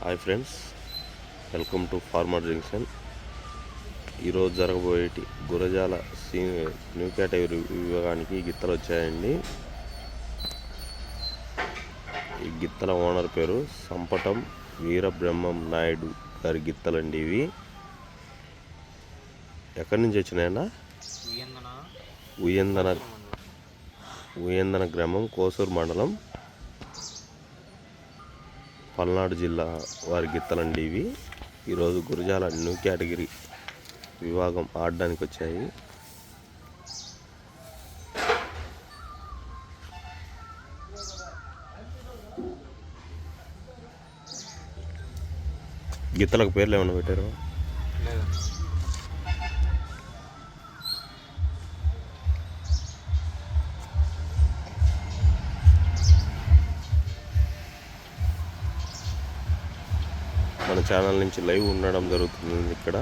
Hi friends welcome to farmer junction ఈరోజు జరగబోయేటి Gurazala C new category విభాగానికి గిత్తలు వచ్చాయండి. ఈ గిత్తల ఓనర్ పేరు సంపటం వీరబ్రహ్మం నాయుడు గారి గిత్తలండి ఇవి. ఎక్కడి నుంచి వచ్చినాయన్నా? ఉయ్యందన ఉయ్యందన ఉయ్యందన గ్రామం కోసూరు మండలం పల్నాడు జిల్లా వారి గిత్తలండి ఇవి. ఈరోజు గురజాల న్యూ కేటగిరీ విభాగం ఆడడానికి వచ్చాయి. గిత్తలకు పేర్లు ఏమైనా పెట్టారు? మన ఛానల్ నుంచి లైవ్ ఉండడం జరుగుతుంది ఇక్కడ.